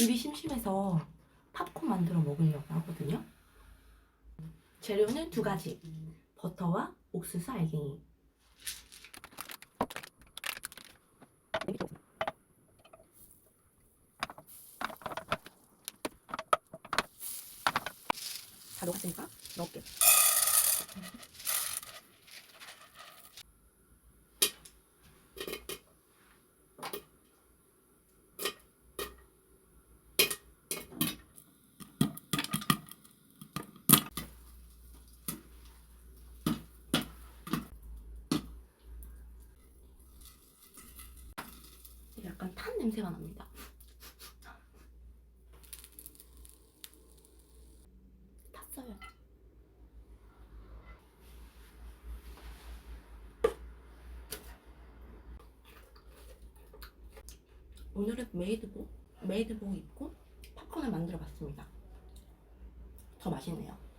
입이 심심해서 팝콘 만들어 먹으려고 하거든요. 재료는 두 가지. 버터와 옥수수 알갱이. 다 녹았으니까 넣을게. 약간 탄 냄새가 납니다. 탔어요. 오늘은 메이드복, 메이드복 입고 팝콘을 만들어 봤습니다. 더 맛있네요.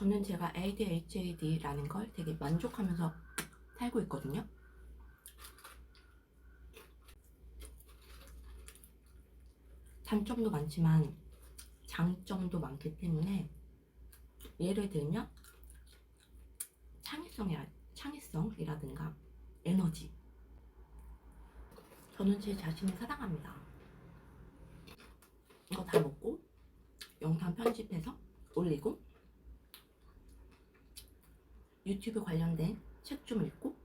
저는 제가 ADHD라는 걸 되게 만족하면서 살고 있거든요. 단점도 많지만 장점도 많기 때문에 예를 들면 창의성이라, 창의성이라든가 에너지 저는 제 자신을 사랑합니다. 이거 다 먹고 영상 편집해서 올리고 유튜브 관련된 책 좀 읽고